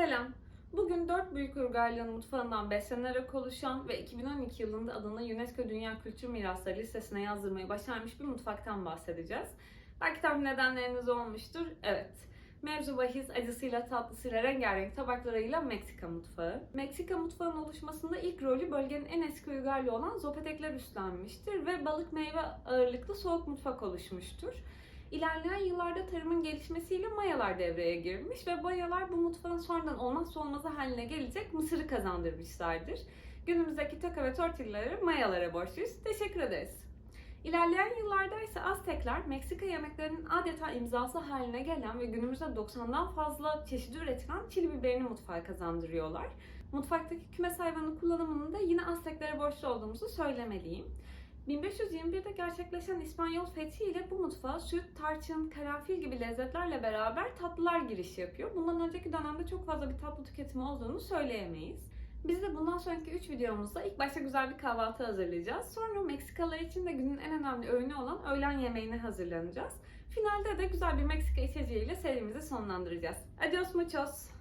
Selam. Bugün dört büyük uygarlığın mutfağından beslenerek oluşan ve 2012 yılında adını UNESCO Dünya Kültür Mirasları listesine yazdırmayı başarmış bir mutfaktan bahsedeceğiz. Belki tahmin edenleriniz olmuştur. Evet. Mevzu bahis acısıyla tatlısıyla rengarenk tabaklarıyla Meksika mutfağı. Meksika mutfağının oluşmasında ilk rolü bölgenin en eski uygarlığı olan Zopetekler üstlenmiştir ve balık meyve ağırlıklı soğuk mutfak oluşmuştur. İlerleyen yıllarda tarımın gelişmesiyle Mayalar devreye girmiş ve Mayalar bu mutfağın sonradan olmazsa olmazı haline gelecek Mısır'ı kazandırmışlardır. Günümüzdeki taco ve tortillaları Mayalara borçluyuz. Teşekkür ederiz. İlerleyen yıllarda ise Aztekler Meksika yemeklerinin adeta imzası haline gelen ve günümüzde 90'dan fazla çeşidi üretilen çili biberini mutfağa kazandırıyorlar. Mutfaktaki kümes hayvanı kullanımını da yine Azteklere borçlu olduğumuzu söylemeliyim. 1521'de gerçekleşen İspanyol fethi ile bu mutfağa süt, tarçın, karanfil gibi lezzetlerle beraber tatlılar giriş yapıyor. Bundan önceki dönemde çok fazla bir tatlı tüketimi olduğunu söyleyemeyiz. Biz de bundan sonraki 3 videomuzda ilk başta güzel bir kahvaltı hazırlayacağız. Sonra Meksikalılar için de günün en önemli öğünü olan öğlen yemeğine hazırlanacağız. Finalde de güzel bir Meksika içeceğiyle serimizi sonlandıracağız. Adios muchos!